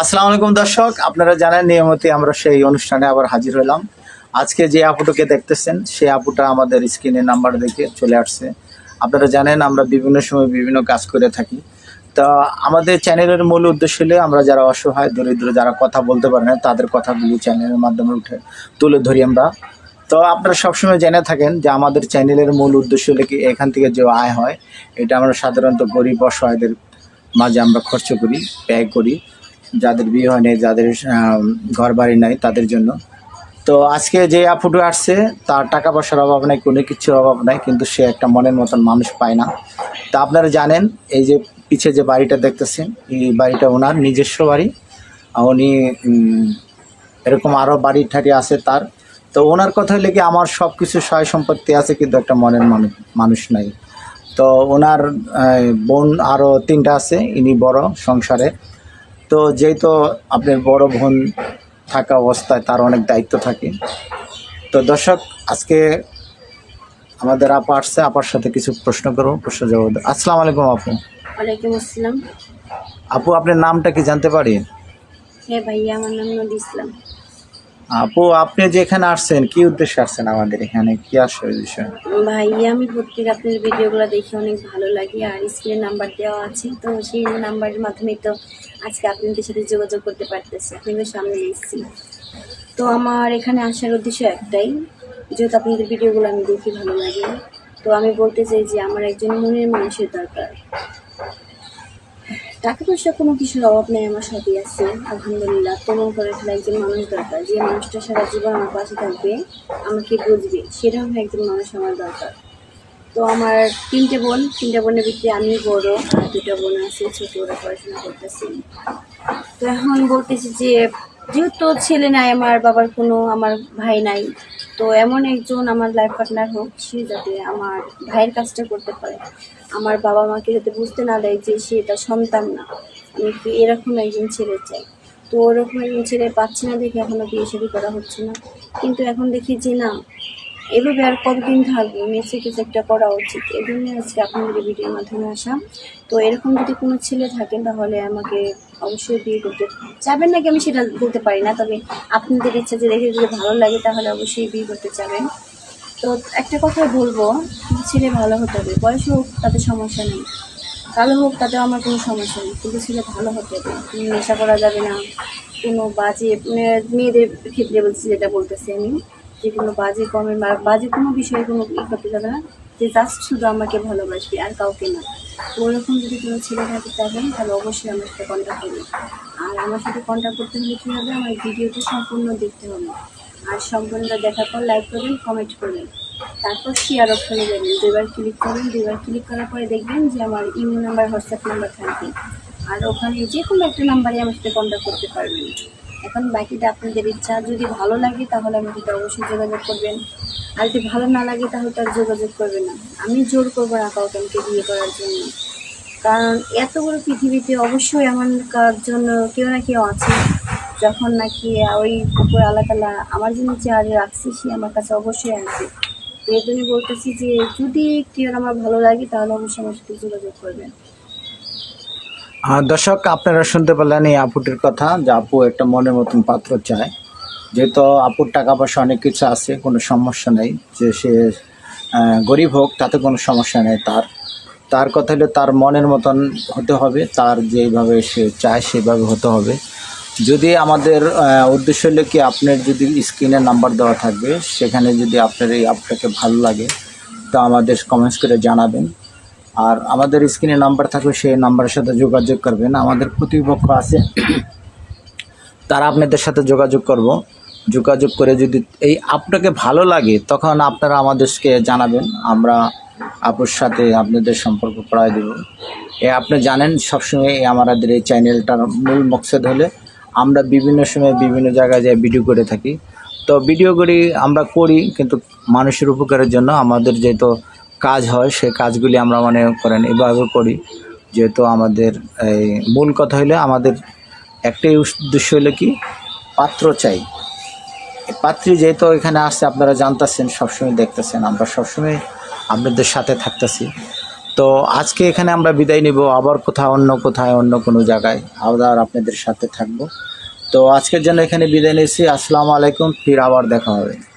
আসসালামু আলাইকুম দর্শক, আপনারা জানেন নিয়মিত আমরা সেই অনুষ্ঠানে আবার হাজির হলাম। আজকে যে আপুটাকে দেখতেছেন সেই আপুটা আমাদের স্ক্রিনের নাম্বার দেখে চলে আসছে। আপনারা জানেন আমরা বিভিন্ন সময় বিভিন্ন কাজ করে থাকি। তা আমাদের চ্যানেলের মূল উদ্দেশ্য হলে, আমরা যারা অসহায়, দরিদ্র, যারা কথা বলতে পারে না, তাদের কথাগুলি চ্যানেলের মাধ্যমে উঠে তুলে ধরি আমরা। তো আপনারা সবসময় জেনে থাকেন যে আমাদের চ্যানেলের মূল উদ্দেশ্য হলে কি, এখান থেকে যে আয় হয়, এটা আমরা সাধারণত গরিব, অসহায়দের মাঝে আমরা খরচ করি ব্যয় করি। যাদের বিয়ে হয়নি যাদের ঘর বাড়ি নাই, তাদের জন্য। তো আজকে যে আপুটু আসছে, তার টাকা পয়সার অভাব নাই, কোনো কিছুর অভাব নাই, কিন্তু সে একটা মনের মতন মানুষ পায় না। তা আপনারা জানেন, এই যে পিছে যে বাড়িটা দেখতেছেন, এই বাড়িটা ওনার নিজস্ব বাড়ি। উনি এরকম আরও বাড়ি ঠাড়ি আছে তার। তো ওনার কথা হলে কি আমার সব কিছু সয় সম্পত্তি আছে, কিন্তু একটা মনের মানুষ নাই। তো ওনার বোন আরও তিনটা আছে ইনি বড় সংসারে। তো যেহেতু আপনার বড় বোন থাকা অবস্থায় তার অনেক দায়িত্ব থাকে। তো দর্শক আজকে আমাদের আপা আসছে আপার সাথে কিছু প্রশ্ন করব প্রশ্ন জবাব। আসসালামু আলাইকুম আপু। ওয়ালাইকুম আসসালাম। আপু আপনার নামটা কি জানতে পারি? হ্যাঁ ভাইয়া আমার নাম নদী ইসলাম। আপু, আপনি যে এখানে আসছেন, কি উদ্দেশ্যে আসছেন আমাদের এখানে? কি ওই বিষয়? ভাইয়া, আমি প্রত্যেক আপনার ভিডিওগুলো দেখে অনেক ভালো লাগে, আর স্ক্রিনে নাম্বার দেওয়া আছে, তো সেই নাম্বারের মাধ্যমে তো আজকে আপনাদের সাথে যোগাযোগ করতে পারতেছি। আপনাদের সামনে এসেছি তো আমার এখানে আসার উদ্দেশ্য একটাই, যেহেতু আপনাদের ভিডিওগুলো আমি দেখি ভালো লাগে। তো আমি বলতে চাই যে আমার একজন মনের মানুষের দরকার। টাকা পয়সা কোনো কিছুর অভাব নেই, আমার সবই আছে, আলহামদুলিল্লাহ। তেমন করে আসলে একজন মানুষ দরকার, যে মানুষটা সারা জীবন আমার পাশে থাকবে, আমাকে বুঝবে সেরকম একজন মানুষ আমার দরকার। তো আমার তিনটে বোন, তিনটে বোনের ভিতরে আমি বড়, আর দুটো বোন আছে, ছোট, ওরা পড়াশোনা করতেছি। তো এখন বলতেছি যে যেহেতু ছেলে নাই, আমার বাবার কোনো, আমার ভাই নাই, তো এমন একজন আমার লাইফ পার্টনার হোক, সে যাতে আমার ভাইয়ের কাজটা করতে পারে। আমার বাবা মাকে যাতে বুঝতে না দেয় যে সে এটা সন্তান না, আমি কি এরকম একজন ছেলে চাই? তো ওরকম একজন ছেলে পাচ্ছি না দেখে এখনও বিয়ে শুরু করা হচ্ছে না। কিন্তু এখন দেখি যে না এভাবে আর কতদিন থাকব? মেসে কিছু একটা করা উচিত। এই জন্য আজকে আপনাদের ভিডিওর মাধ্যমে আসা তো এরকম যদি কোনো ছেলে থাকেন তাহলে আমাকে অবশ্যই বিয়ে করতে চাবেন নাকি আমি সেটা বলতে পারি না, তবে আপনাদের ইচ্ছা যে দেখে যদি ভালো লাগে, তাহলে অবশ্যই বিয়ে করতে চাবেন তো একটা কথাই বলব, ছেলে ভালো হতে হবে, বয়স হোক তাতে সমস্যা নেই। কালো হোক তাতেও আমার কোনো সমস্যা নেই, কিন্তু ছেলে ভালো হতে হবে। নেশা করা যাবে না, কোনো বাজে মানে মেয়েদের ক্ষেত্রে বলছি যেটা বলতেছি আমি। যে কোনো বাজে কমে বা বাজে কোনো বিষয়ে কোনো ই করতে যাবে না, যে জাস্ট শুধু আমাকে ভালোবাসবে আর কাউকে না। তো ওরকম যদি কোনো ছেলে থাকে চাবেন তাহলে অবশ্যই আমার সাথে কন্ট্যাক্ট করবেন আর আমার সাথে কন্ট্যাক্ট করতে হলে কী হবে? আমার ভিডিওটা সম্পূর্ণ দেখতে হবে। আর সম্পূর্ণটা দেখার পর লাইক করবেন কমেন্ট করবেন। তারপর শেয়ার অপশনে যাবেন। দুইবার ক্লিক করবেন, দুইবার ক্লিক করার পরে দেখবেন যে আমার ইমেল নাম্বার হোয়াটসঅ্যাপ নাম্বার থাকবে। আর ওখানে যে কোনো একটা নাম্বারে আমার সাথে কন্ট্যাক্ট করতে পারবেন। এখন বাকিটা আপনাদের ইচ্ছা। যদি ভালো লাগে তাহলে আমার সাথে অবশ্যই যোগাযোগ করবেন। আর যদি ভালো না লাগে তাহলে তার যোগাযোগ করবেন না। আমি জোর করব না কাউকে আমাকে বিয়ে করার জন্য। কারণ এত বড় পৃথিবীতে অবশ্যই আমার জন্য কেউ না কেউ আছে। যখন নাকি ওই উপর আল্লাহ তালা আমার জন্য চেয়ারে রাখছি, সে আমার কাছে অবশ্যই আছে এই জন্য বলতেছি যে যদি কেউ আমার ভালো লাগে তাহলে অবশ্যই আমার সাথে যোগাযোগ করবেন। দর্শক, আপনারা শুনতে পারলেন এই আপুটির কথা যে আপু একটা মনের মতন পাত্র চায়। যেহেতু আপুর টাকা পয়সা অনেক কিছু আছে, কোনো সমস্যা নেই। যে সে গরিব হোক, তাতে কোনো সমস্যা নেই তার। তার কথা হলে তার মনের মতন হতে হবে, তার যেভাবে সে চায় সেভাবে হতে হবে। যদি আমাদের উদ্দেশ্য হলে কি আপনার যদি স্ক্রিনে নাম্বার দেওয়া থাকবে, সেখানে যদি আপনার এই আপনাকে ভালো লাগে, তো আমাদের কমেন্টস করে জানাবেন। আর আমাদের স্ক্রিনে নাম্বার থাকবে সেই নাম্বারের সাথে যোগাযোগ করবেন। আমাদের প্রতিপক্ষ আছে। তারা আপনাদের সাথে যোগাযোগ করব। যোগাযোগ করে যদি এই আপনাকে ভালো লাগে, তখন আপনারা আমাদেরকে জানাবেন। আমরা আপুর সাথে আপনাদের সম্পর্ক করাই দেব। এ আপনি জানেন, সবসময় আমাদের এই চ্যানেলটার মূল মকসদ হলে, আমরা বিভিন্ন সময় বিভিন্ন জায়গায় যাই ভিডিও করে থাকি। তো ভিডিও করি, আমরা করি, কিন্তু মানুষের উপকারের জন্য আমাদের যেহেতু কাজ হয়, সেই কাজগুলি আমরা মনে করেন, এভাবে করি। যেহেতু আমাদের এই মূল কথা হইলে, আমাদের একটাই উদ্দেশ্য হলো কি? পাত্র চাই। পাত্রী যেহেতু এখানে আসছে, আপনারা জানতেছেন, সবসময় দেখতেছেন। আমরা সবসময় আপনাদের সাথে থাকতেছি। তো আজকে এখানে আমরা বিদায় নিব, আবার কোথাও, অন্য কোথায়, অন্য কোনো জায়গায়। আবার আপনাদের সাথে থাকব। তো আজকের জন্য এখানে বিদায় নিয়েছি আসসালামু আলাইকুম, ফির আবার দেখা হবে।